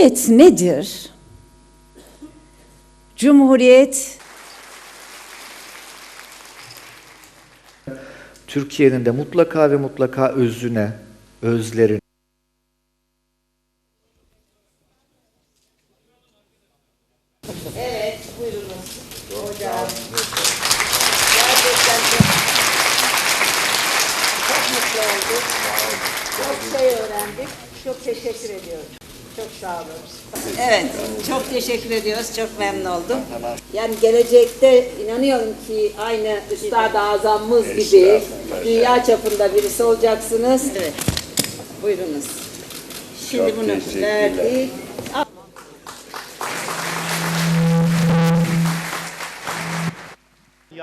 Cumhuriyet nedir? Cumhuriyet Türkiye'nin de mutlaka ve mutlaka özüne, özlerine, Evet, buyurunuz hocam. Gerçekten çok, çok mutlu olduk. Çok şey öğrendik. Çok teşekkür ediyorum. Çok sağ olun. Evet, çok teşekkür ediyoruz. Çok memnun oldum. Yani gelecekte inanıyorum ki aynı Üstad-ı Azamımız gibi dünya çapında birisi olacaksınız. Evet, buyurunuz. Şimdi bunu verdik.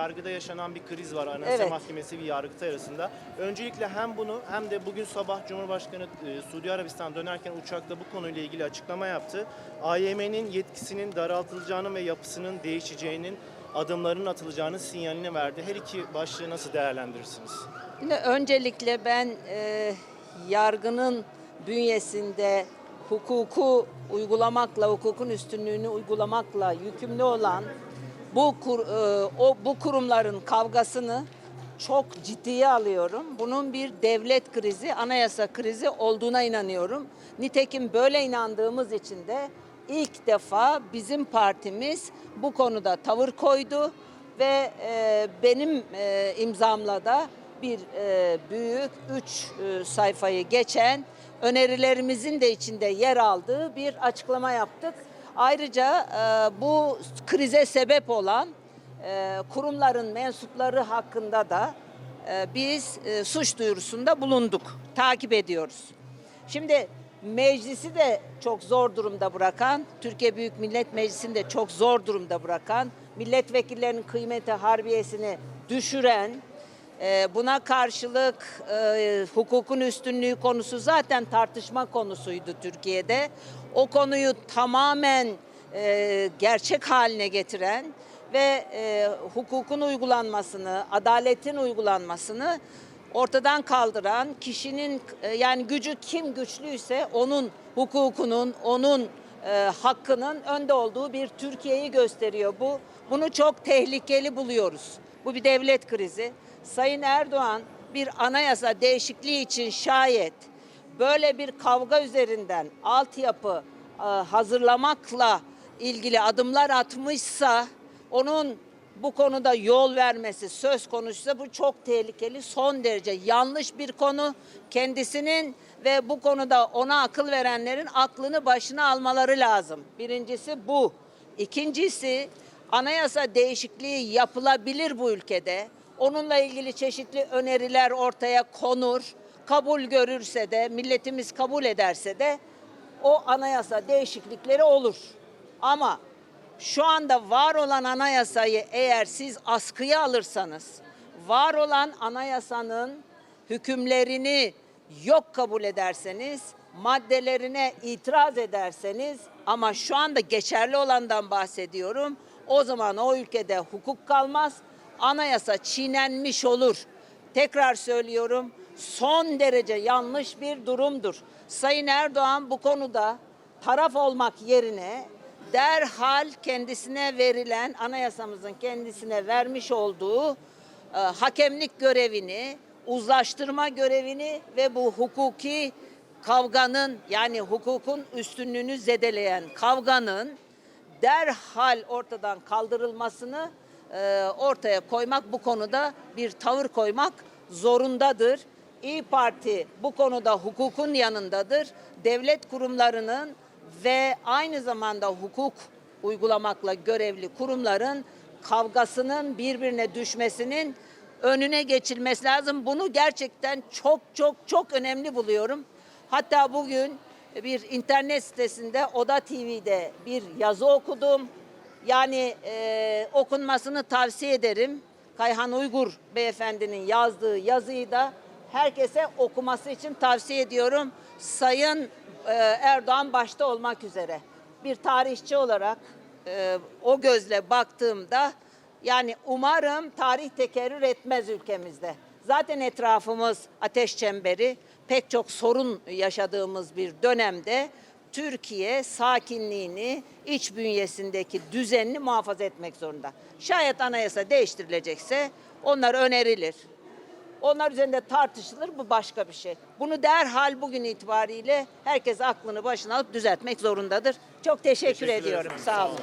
Yargıda yaşanan bir kriz var Anayasa Evet. Mahkemesi ve Yargıtay arasında. Öncelikle hem bunu hem de bugün sabah Cumhurbaşkanı e, Suudi Arabistan dönerken uçakta bu konuyla ilgili açıklama yaptı. AYM'nin yetkisinin daraltılacağının ve yapısının değişeceğinin adımlarının atılacağının sinyalini verdi. Her iki başlığı nasıl değerlendirirsiniz? Öncelikle ben e, yargının bünyesinde hukuku uygulamakla, hukukun üstünlüğünü uygulamakla yükümlü olan bu kur, e, o bu kurumların kavgasını çok ciddiye alıyorum. Bunun bir devlet krizi, anayasa krizi olduğuna inanıyorum. Nitekim böyle inandığımız için de ilk defa bizim partimiz bu konuda tavır koydu ve e, benim e, imzamla da bir e, büyük üç e, sayfayı geçen önerilerimizin de içinde yer aldığı bir açıklama yaptık. Ayrıca e, bu krize sebep olan e, kurumların mensupları hakkında da e, biz e, suç duyurusunda bulunduk, takip ediyoruz. Şimdi meclisi de çok zor durumda bırakan, Türkiye Büyük Millet Meclisi'ni de çok zor durumda bırakan, milletvekillerinin kıymeti harbiyesini düşüren, buna karşılık e, hukukun üstünlüğü konusu zaten tartışma konusuydu Türkiye'de. O konuyu tamamen e, gerçek haline getiren ve e, hukukun uygulanmasını, adaletin uygulanmasını ortadan kaldıran kişinin e, yani gücü kim güçlüyse onun hukukunun, onun e, hakkının önde olduğu bir Türkiye'yi gösteriyor bu. Bunu çok tehlikeli buluyoruz. Bu bir devlet krizi. Sayın Erdoğan bir anayasa değişikliği için şayet böyle bir kavga üzerinden altyapı e, hazırlamakla ilgili adımlar atmışsa onun bu konuda yol vermesi söz konusuysa bu çok tehlikeli, son derece yanlış bir konu. Kendisinin ve bu konuda ona akıl verenlerin aklını başına almaları lazım. Birincisi bu. İkincisi anayasa değişikliği yapılabilir bu ülkede. Onunla ilgili çeşitli öneriler ortaya konur. Kabul görürse de, milletimiz kabul ederse de o anayasa değişiklikleri olur. Ama şu anda var olan anayasayı eğer siz askıya alırsanız, var olan anayasanın hükümlerini yok kabul ederseniz, maddelerine itiraz ederseniz ama şu anda geçerli olandan bahsediyorum. O zaman o ülkede hukuk kalmaz, anayasa çiğnenmiş olur. Tekrar söylüyorum, son derece yanlış bir durumdur. Sayın Erdoğan bu konuda taraf olmak yerine derhal kendisine verilen anayasamızın kendisine vermiş olduğu e, hakemlik görevini, uzlaştırma görevini ve bu hukuki kavganın yani hukukun üstünlüğünü zedeleyen kavganın derhal ortadan kaldırılmasını ortaya koymak bu konuda bir tavır koymak zorundadır. İyi Parti bu konuda hukukun yanındadır. Devlet kurumlarının ve aynı zamanda hukuk uygulamakla görevli kurumların kavgasının birbirine düşmesinin önüne geçilmesi lazım. Bunu gerçekten çok çok çok önemli buluyorum. Hatta bugün bir internet sitesinde Oda TV'de bir yazı okudum. Yani e, okunmasını tavsiye ederim. Kayhan Uygur beyefendinin yazdığı yazıyı da herkese okuması için tavsiye ediyorum. Sayın e, Erdoğan başta olmak üzere bir tarihçi olarak e, o gözle baktığımda yani umarım tarih tekerrür etmez ülkemizde. Zaten etrafımız ateş çemberi, pek çok sorun yaşadığımız bir dönemde Türkiye sakinliğini, iç bünyesindeki düzenini muhafaza etmek zorunda. Şayet anayasa değiştirilecekse onlar önerilir. Onlar üzerinde tartışılır bu başka bir şey. Bunu derhal bugün itibariyle herkes aklını başına alıp düzeltmek zorundadır. Çok teşekkür, Teşekkür ediyorum. ederiz. Sağ olun.